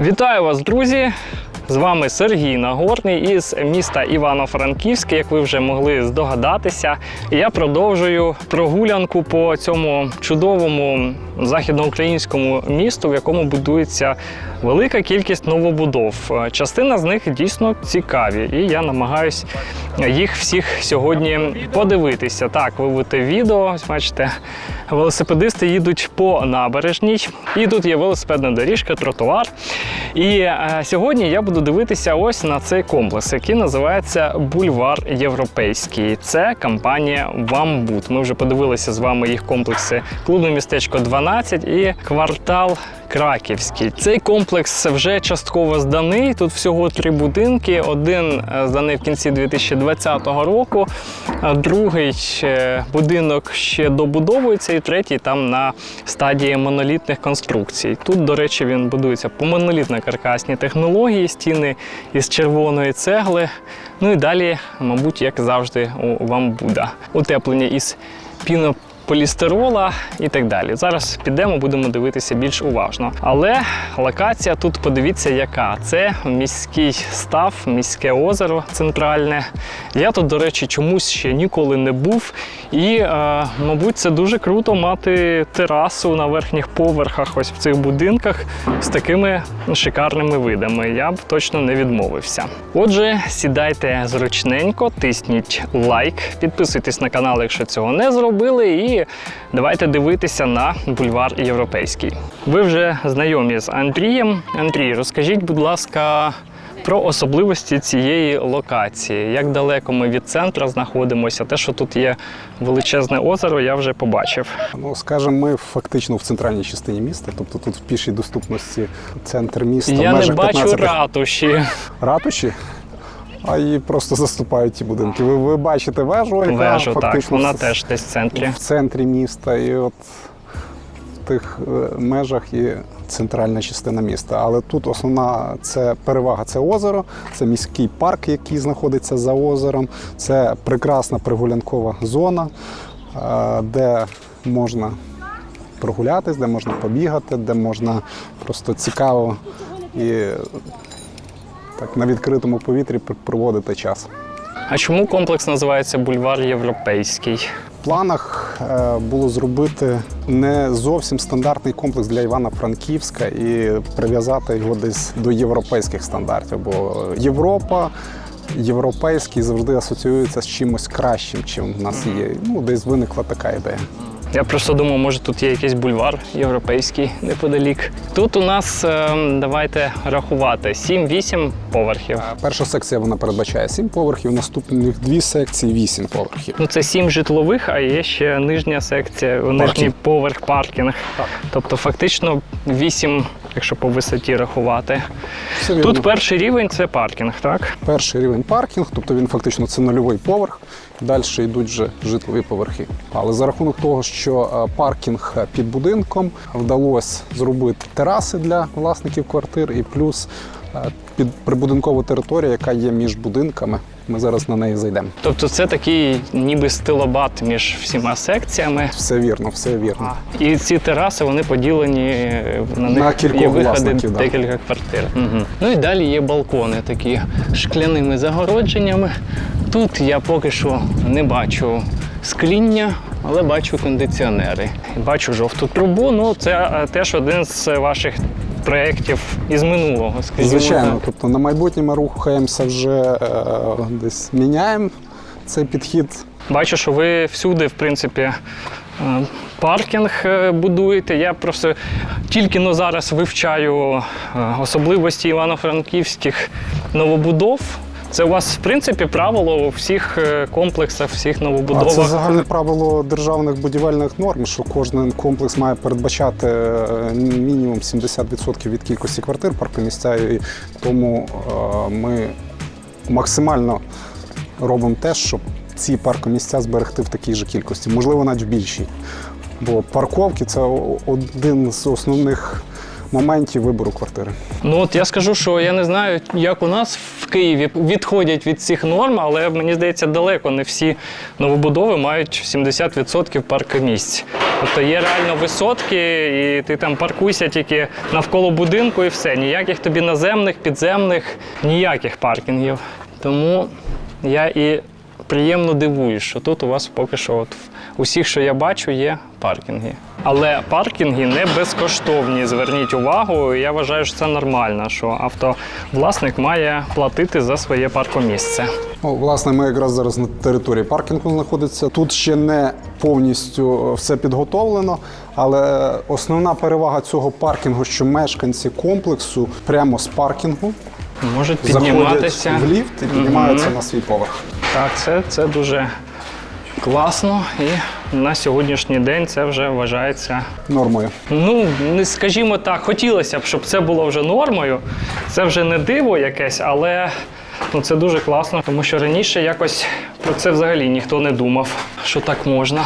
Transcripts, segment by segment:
Вітаю вас, друзі! З вами Сергій Нагорний із міста Івано-Франківське, як ви вже могли здогадатися. Я продовжую прогулянку по цьому чудовому західноукраїнському місту, в якому будується велика кількість новобудов. Частина з них дійсно цікаві, і я намагаюсь їх всіх сьогодні подивитися. Так, ви будете відео, бачите, велосипедисти їдуть по набережній, і тут є велосипедна доріжка, тротуар. І е, сьогодні я буду дивитися ось на цей комплекс, який називається Бульвар Європейський. Це компанія Вамбут. Ми вже подивилися з вами їх комплекси Клубне містечко 12 і квартал. Краківський цей комплекс вже частково зданий. Тут всього три будинки. Один е, зданий в кінці 2020 року, другий будинок ще добудовується, і третій там на стадії монолітних конструкцій. Тут, до речі, він будується по монолітно-каркасній технології, стіни із червоної цегли. Ну і далі, мабуть, як завжди, у вам буде утеплення із піно полістирола і так далі. Зараз підемо, будемо дивитися більш уважно. Але локація тут подивіться, яка це міський став, міське озеро центральне. Я тут, до речі, чомусь ще ніколи не був. І, е, мабуть, це дуже круто мати терасу на верхніх поверхах, ось в цих будинках з такими шикарними видами. Я б точно не відмовився. Отже, сідайте зручненько, тисніть лайк, підписуйтесь на канал, якщо цього не зробили, і давайте дивитися на бульвар Європейський. Ви вже знайомі з Андрієм. Андрій, розкажіть, будь ласка. Про особливості цієї локації, як далеко ми від центра знаходимося. Те, що тут є величезне озеро, я вже побачив. Ну, скажімо, ми фактично в центральній частині міста, тобто тут в пішій доступності центр міста. в я не бачу 15 ратуші. ратуші, а її просто заступають ті будинки. Ви, ви бачите вежу, яка Вежу, так, фактично вона в- теж десь в центрі. в центрі міста, і от в тих е, межах і центральна частина міста. Але тут основна це перевага це озеро, це міський парк, який знаходиться за озером. Це прекрасна прогулянкова зона, е, де можна прогулятись, де можна побігати, де можна просто цікаво і так на відкритому повітрі пр- проводити час. А чому комплекс називається Бульвар Європейський? В планах е, було зробити не зовсім стандартний комплекс для Івано-Франківська і прив'язати його десь до європейських стандартів. Бо Європа, європейський завжди асоціюється з чимось кращим, чим в нас є. Ну, десь виникла така ідея. Я просто думав, може тут є якийсь бульвар європейський неподалік. Тут у нас е, давайте рахувати 7-8 поверхів. Перша секція вона передбачає 7 поверхів, наступних дві секції 8 поверхів. Ну це 7 житлових, а є ще нижня секція, нижній поверх паркінг. Так. Тобто фактично 8, якщо по висоті рахувати. Тут перший рівень це паркінг, так? Перший рівень паркінг, тобто він фактично це нульовий поверх. Далі йдуть вже житлові поверхи. Але за рахунок того, що е, паркінг під будинком вдалося зробити тераси для власників квартир, і плюс е, під прибудинкову територію, яка є між будинками. Ми зараз на неї зайдемо. Тобто це такий ніби стилобат між всіма секціями. Все вірно, все вірно. І ці тераси вони поділені на них На кількох є виходи да. декілька квартир. Угу. Ну і далі є балкони такі шкляними загородженнями. Тут я поки що не бачу скління, але бачу кондиціонери. Бачу жовту трубу. Ну це е, теж один з ваших проєктів із минулого. Скажімо Звичайно, тобто на майбутнє ми рухаємося вже е, десь міняємо цей підхід. Бачу, що ви всюди, в принципі, е, паркінг е, будуєте. Я просто тільки но зараз вивчаю е, особливості івано-франківських новобудов. Це у вас, в принципі, правило у всіх е, комплексах, всіх А це загальне правило державних будівельних норм, що кожен комплекс має передбачати е, мінімум 70% від кількості квартир паркомісця, і тому е, ми максимально робимо те, щоб ці паркомісця зберегти в такій же кількості, можливо, навіть в більшій. Бо парковки це один з основних моменті вибору квартири. Ну от я скажу, що я не знаю, як у нас в Києві відходять від цих норм, але мені здається, далеко не всі новобудови мають 70% паркомісць. Тобто є реально висотки, і ти там паркуйся тільки навколо будинку і все. Ніяких тобі наземних, підземних, ніяких паркінгів. Тому я і приємно дивуюсь, що тут у вас поки що от усіх, що я бачу, є паркінги. Але паркінги не безкоштовні. Зверніть увагу. Я вважаю, що це нормально, що автовласник має платити за своє паркомісце. Ну, власне, ми якраз зараз на території паркінгу знаходиться. Тут ще не повністю все підготовлено, але основна перевага цього паркінгу, що мешканці комплексу прямо з паркінгу Можуть підніматися. в ліфт і піднімаються на свій поверх. Так, це, це дуже класно. І на сьогоднішній день це вже вважається Нормою. Ну, не скажімо так, хотілося б, щоб це було вже нормою. Це вже не диво якесь, але ну, це дуже класно, тому що раніше якось про це взагалі ніхто не думав, що так можна.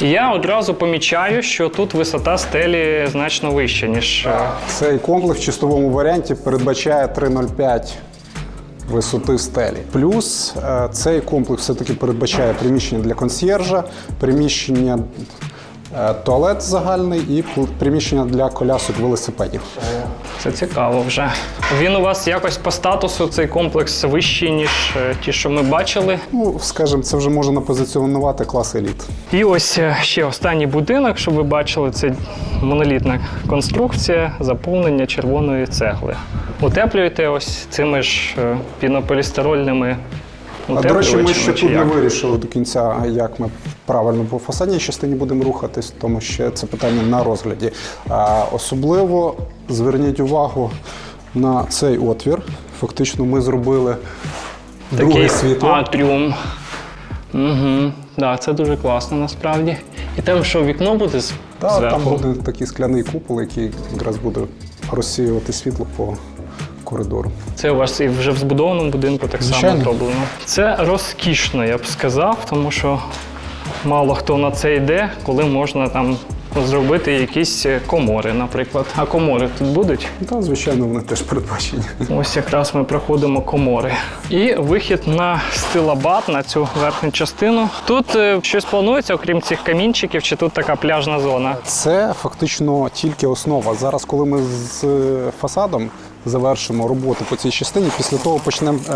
І я одразу помічаю, що тут висота стелі значно вища, ніж. е, Цей комплекс в чистовому варіанті передбачає 3,05 висоти стелі. Плюс е, цей комплекс все-таки передбачає приміщення для консьєржа, приміщення туалет загальний і приміщення для колясок велосипедів. Це цікаво вже. Він у вас якось по статусу цей комплекс вищий, ніж е, ті, що ми бачили. Ну, скажімо, це вже можна позиціонувати клас еліт. І ось е, ще останній будинок, щоб ви бачили, це монолітна конструкція заповнення червоної цегли. Утеплюєте ось цими ж е, пінополістирольними А до речі, ми ще тут не вирішили до кінця, як ми правильно по фасадній частині будемо рухатись, тому що це питання на розгляді. А, особливо зверніть увагу на цей отвір. Фактично, ми зробили друге світло. атріум. Угу. Да, це дуже класно насправді. І там що, вікно буде з- Та, там буде такий скляний купол, який якраз буде розсіювати світло по коридору. Це у вас і вже в збудованому будинку так Звичайно. само зроблено. Це розкішно, я б сказав, тому що мало хто на це йде, коли можна там зробити якісь комори, наприклад. А комори тут будуть? Та, звичайно, вони теж передбачені. Ось якраз ми проходимо комори. І вихід на стилабат, на цю верхню частину. Тут е, щось планується, окрім цих камінчиків, чи тут така пляжна зона? Це фактично тільки основа. Зараз, коли ми з е, фасадом завершимо роботу по цій частині, після того почнемо е,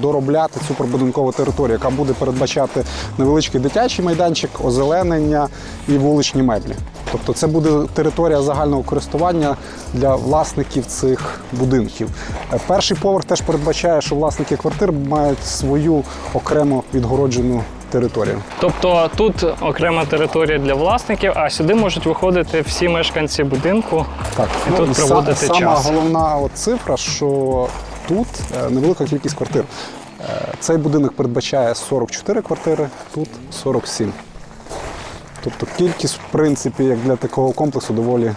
доробляти цю прибудинкову територію, яка буде передбачати невеличкий дитячий майданчик, озеленення і вуличні меблі. Тобто це буде територія загального користування для власників цих будинків. Е, Перший поверх теж передбачає, що власники квартир мають свою окремо відгороджену територію. Тобто тут окрема територія для власників, а сюди можуть виходити всі мешканці будинку. Так, І тут са- проводити сама час. головна от цифра, що тут е, невелика кількість квартир. Е, Цей будинок передбачає 44 квартири, тут 47. Тобто кількість, в принципі, як для такого комплексу, доволі,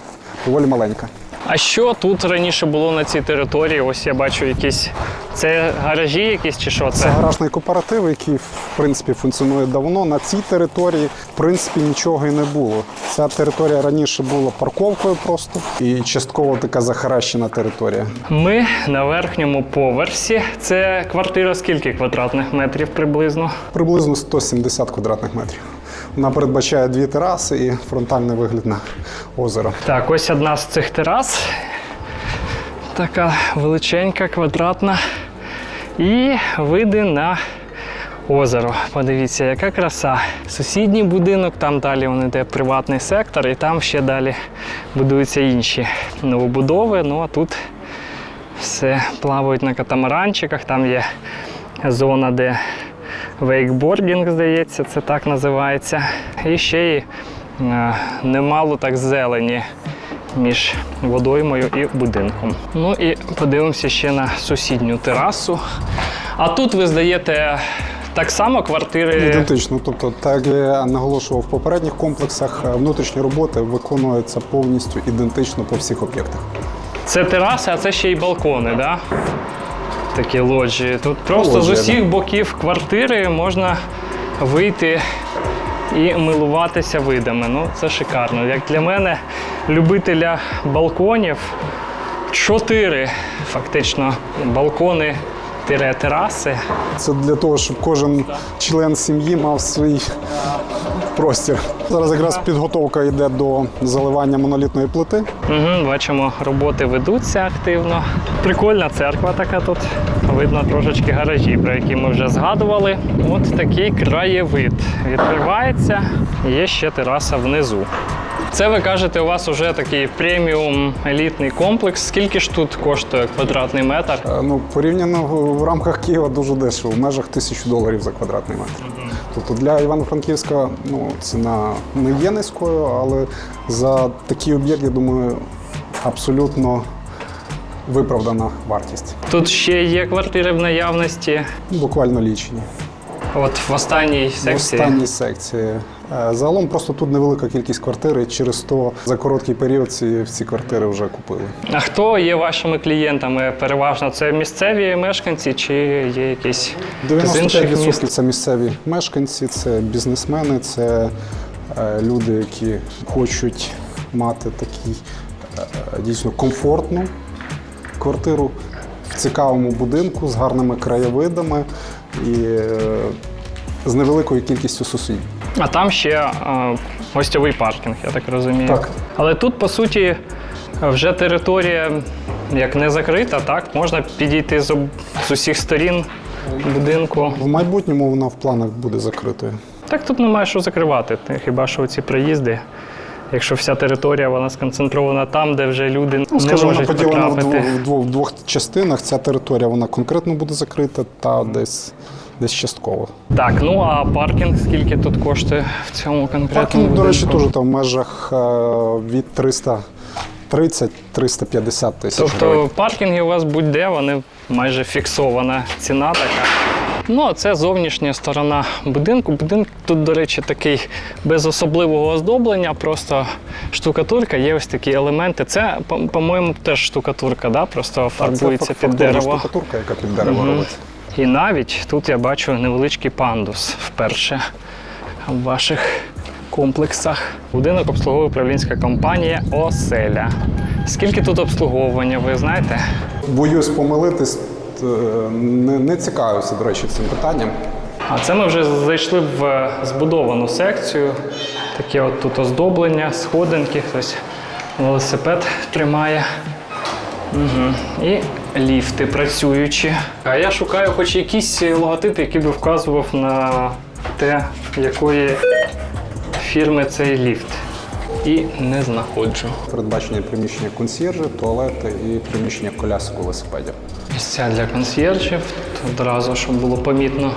доволі маленька. А що тут раніше було на цій території? Ось я бачу якісь. Це гаражі якісь чи що Це це? гаражний кооператив, який в принципі функціонує давно. На цій території в принципі нічого і не було. Ця територія раніше була парковкою просто і частково така захаращена територія. Ми на верхньому поверсі. Це квартира скільки квадратних метрів приблизно? Приблизно 170 квадратних метрів. Вона передбачає дві тераси і фронтальний вигляд на озеро. Так, ось одна з цих терас. Така величенька, квадратна. І види на озеро. Подивіться, яка краса. Сусідній будинок, там далі він йде приватний сектор, і там ще далі будуються інші новобудови. Ну а тут все плавають на катамаранчиках, там є зона, де вейкбордінг, здається, це так називається. І ще й е, немало так зелені між водоймою і будинком. Ну і подивимося ще на сусідню терасу. А тут ви здаєте так само квартири. Ідентично. Тобто, так я наголошував в попередніх комплексах, е, внутрішні роботи виконуються повністю ідентично по всіх об'єктах. Це тераси, а це ще й балкони, да? Такі лоджії. Тут просто з усіх усіх боків квартири можна вийти і милуватися видами. Ну, це шикарно. Як для мене, любителя балконів. Чотири фактично балкони тераси. Це для того, щоб кожен член сім'ї мав свій простір. Зараз якраз підготовка йде до заливання монолітної плити. Угу, бачимо, роботи ведуться активно. Прикольна церква така тут. Видно трошечки гаражі, про які ми вже згадували. От такий краєвид. Відкривається, є ще тераса внизу. Це ви кажете, у вас вже такий преміум елітний комплекс. Скільки ж тут коштує квадратний метр? Е, Ну, порівняно в в рамках Києва дуже дешево, в межах тисячу доларів за квадратний метр. Тобто для Івано-Франківська ну, ціна не є низькою, але за такий об'єкт, я думаю, абсолютно виправдана вартість. Тут ще є квартири в наявності. Буквально лічені. От в останній В секції. останній секції. Е, Загалом просто тут невелика кількість квартир, і через то за короткий період ці, ці квартири вже купили. А хто є вашими клієнтами? Переважно це місцеві мешканці чи є якісь з 95% міст? це місцеві мешканці, це бізнесмени, це е, люди, які хочуть мати такий е, дійсно комфортну квартиру в цікавому будинку з гарними краєвидами і з невеликою кількістю сусідів. А там ще е, гостьовий паркінг, я так розумію. Так. Але тут, по суті, вже територія як не закрита, так? Можна підійти з, об- з усіх сторін будинку. В майбутньому вона в планах буде закритою. Так тут немає що закривати. Ти- Хіба що ці приїзди. Якщо вся територія вона сконцентрована там, де вже люди Ну, не скажімо, вона можуть поділена в потрапити. двох, в, двох, в двох частинах. Ця територія вона конкретно буде закрита та десь, десь частково. Так, ну а паркінг скільки тут коштує в цьому конкретному Паркінг, до речі, теж там в межах е, від 330-350 тисяч Тобто гривень. паркінги у вас будь-де, вони майже фіксована ціна така. Ну, а це зовнішня сторона будинку. Будинок тут, до речі, такий без особливого оздоблення, просто штукатурка, є ось такі елементи. Це, по- по-моєму, теж штукатурка, да? просто Це фарбується під дерево. штукатурка, яка під дерево Мгм. робиться. І навіть тут я бачу невеличкий пандус вперше в ваших комплексах. Будинок обслуговує управлінська компанія Оселя. Скільки тут обслуговування, ви знаєте? Боюсь помилитись, е, не, не цікавився, до речі, цим питанням. А це ми вже зайшли в збудовану секцію. Таке от тут оздоблення, сходинки, хтось велосипед тримає. Угу. І ліфти працюючі. А я шукаю хоч якийсь логотип, який би вказував на те, якої фірми цей ліфт. І не знаходжу. Передбачення приміщення консьєржі, туалети і приміщення колясок велосипедів. Місця для консьєржів. Одразу, щоб було помітно.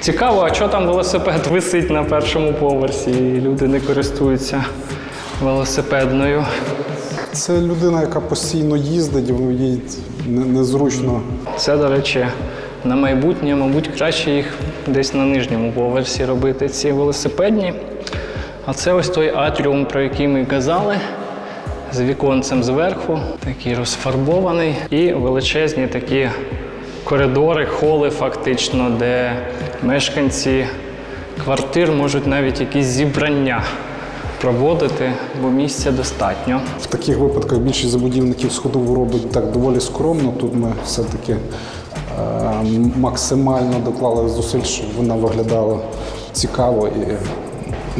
Цікаво, а що там велосипед висить на першому поверсі, і люди не користуються велосипедною. Це людина, яка постійно їздить, їй незручно. Це, до речі, на майбутнє, мабуть, краще їх десь на нижньому поверсі робити, ці велосипедні. А це ось той атріум, про який ми казали, з віконцем зверху, такий розфарбований, і величезні такі коридори, холи, фактично, де мешканці квартир можуть навіть якісь зібрання проводити, бо місця достатньо. В таких випадках більшість забудівників сходову робить так доволі скромно. Тут ми все-таки е, максимально доклали зусиль, щоб вона виглядала цікаво і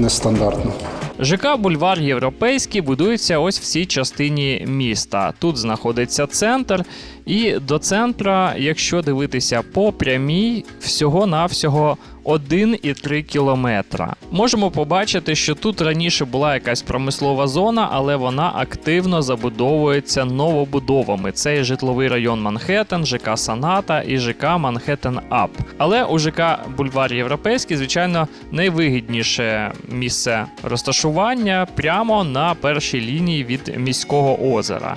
нестандартно. ЖК Бульвар Європейський будується ось в цій частині міста. Тут знаходиться центр, і до центра, якщо дивитися по прямій, всього-навсього 1,3 кілометра. Можемо побачити, що тут раніше була якась промислова зона, але вона активно забудовується новобудовами. Це і житловий район Манхеттен, ЖК Саната і ЖК Манхеттен Ап. Але у ЖК Бульвар Європейський, звичайно, найвигідніше місце розташування прямо на першій лінії від міського озера.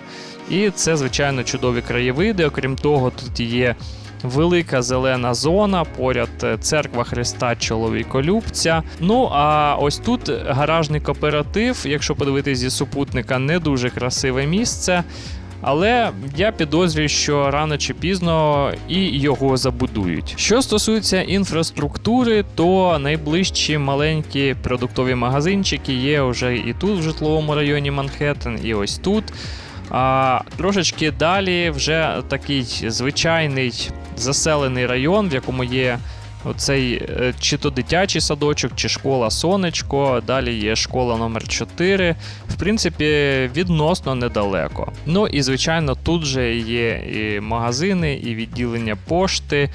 І це, звичайно, чудові краєвиди. Окрім того, тут є велика зелена зона, поряд е, церква Христа Чоловіколюбця. Ну а ось тут гаражний кооператив. Якщо подивитись зі супутника, не дуже красиве місце. Але я підозрюю, що рано чи пізно і його забудують. Що стосується інфраструктури, то найближчі маленькі продуктові магазинчики є вже і тут, в житловому районі Манхеттен, і ось тут. А трошечки далі вже такий звичайний заселений район, в якому є оцей е, чи то дитячий садочок, чи школа Сонечко. Далі є школа номер 4 В принципі, відносно недалеко. Ну і звичайно, тут же є і магазини, і відділення пошти.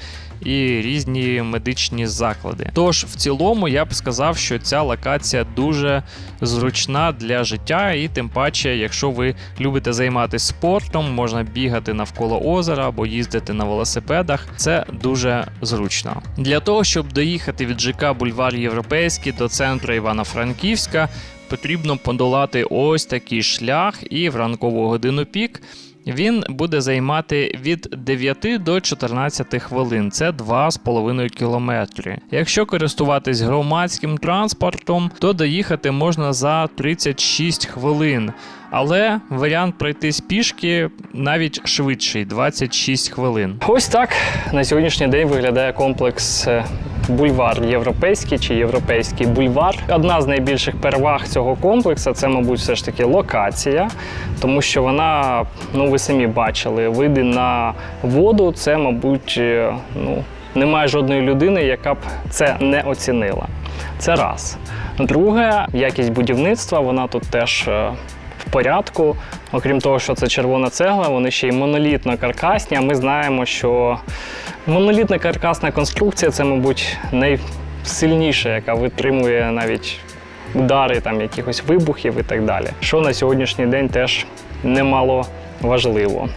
І різні медичні заклади. Тож, в цілому, я б сказав, що ця локація дуже зручна для життя, і тим паче, якщо ви любите займатися спортом, можна бігати навколо озера або їздити на велосипедах. Це дуже зручно. Для того, щоб доїхати від ЖК Бульвар Європейський до центру Івано-Франківська, потрібно подолати ось такий шлях, і в ранкову годину пік. Він буде займати від 9 до 14 хвилин. Це 2,5 кілометри. Якщо користуватись громадським транспортом, то доїхати можна за 36 хвилин. Але варіант пройтись пішки навіть швидший 26 хвилин. Ось так на сьогоднішній день виглядає комплекс е, бульвар європейський чи європейський бульвар. Одна з найбільших переваг цього комплексу це, мабуть, все ж таки локація, тому що вона, ну ви самі бачили, види на воду. Це, мабуть, е, ну немає жодної людини, яка б це не оцінила. Це раз. Друге, якість будівництва, вона тут теж. Порядку. Окрім того, що це червона цегла, вони ще й монолітно каркасні. А ми знаємо, що монолітна каркасна конструкція це, мабуть, найсильніша, яка витримує навіть удари там, якихось вибухів і так далі. Що на сьогоднішній день теж немало важливо.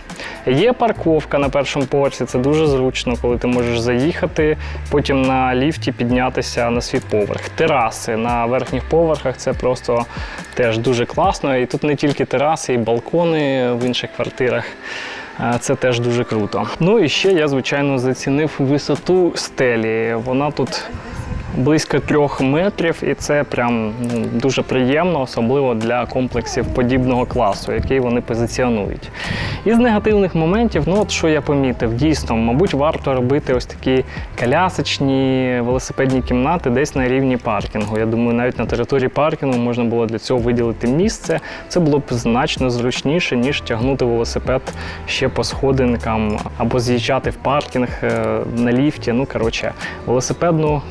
Є парковка на першому поверсі, це дуже зручно, коли ти можеш заїхати, потім на ліфті піднятися на свій поверх. Тераси на верхніх поверхах це просто теж дуже класно. І тут не тільки тераси, і балкони в інших квартирах. Це теж дуже круто. Ну і ще я, звичайно, зацінив висоту стелі. Вона тут близько трьох метрів, і це прям ну, дуже приємно, особливо для комплексів подібного класу, який вони позиціонують. Із негативних моментів, ну от що я помітив, дійсно, мабуть, варто робити ось такі колясочні велосипедні кімнати десь на рівні паркінгу. Я думаю, навіть на території паркінгу можна було для цього виділити місце. Це було б значно зручніше, ніж тягнути велосипед ще по сходинкам або з'їжджати в паркінг е, на ліфті. Ну коротше, велосипедну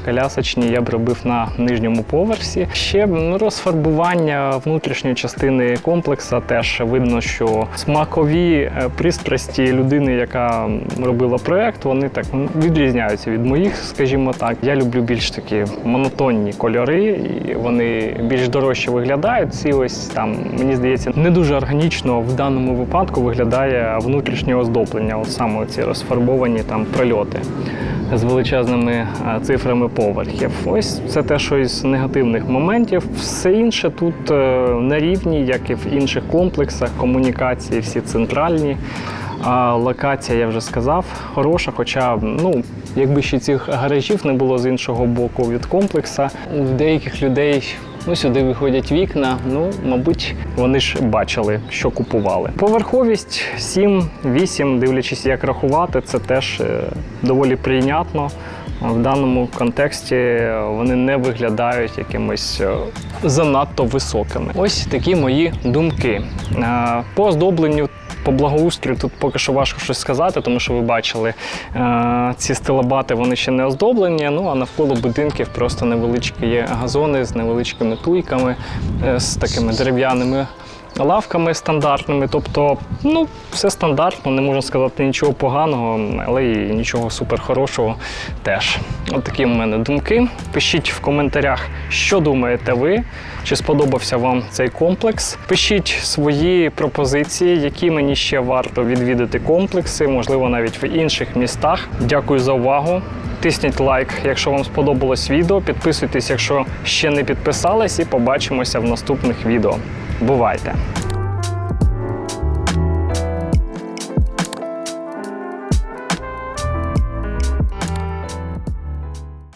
колясочні я б робив на нижньому поверсі. Ще ну, розфарбування внутрішньої частини комплексу теж видно, що смакові е, пристрасті людини, яка робила проект, вони так відрізняються від моїх, скажімо так. Я люблю більш такі монотонні кольори, і вони більш дорожче виглядають. Ці ось там, мені здається, не дуже органічно в даному випадку виглядає внутрішнє оздоблення, от саме ці розфарбовані там прольоти з величезними е, цифрами поверхів. Ось це те, що із негативних моментів. Все інше тут е, на рівні, як і в інших комплексах, комунікації всі центральні. А локація, я вже сказав, хороша. Хоча, ну, якби ще цих гаражів не було з іншого боку від комплекса, у деяких людей. Ну, сюди виходять вікна. Ну, мабуть, вони ж бачили, що купували. Поверховість 7-8, дивлячись, як рахувати, це теж е, доволі прийнятно. В даному контексті вони не виглядають якимось е, занадто високими. Ось такі мої думки. Е, По оздобленню. По благоустрою тут поки що важко щось сказати, тому що ви бачили, е, ці стилобати вони ще не оздоблені. Ну а навколо будинків просто невеличкі є газони з невеличкими туйками, з такими дерев'яними лавками стандартними. Тобто, ну, все стандартно, не можна сказати нічого поганого, але і нічого супер хорошого теж. От такі в мене думки. Пишіть в коментарях, що думаєте ви, чи сподобався вам цей комплекс. Пишіть свої пропозиції, які мені ще варто відвідати комплекси, можливо, навіть в інших містах. Дякую за увагу. Тисніть лайк, якщо вам сподобалось відео. Підписуйтесь, якщо ще не підписались, і побачимося в наступних відео. Бувайте!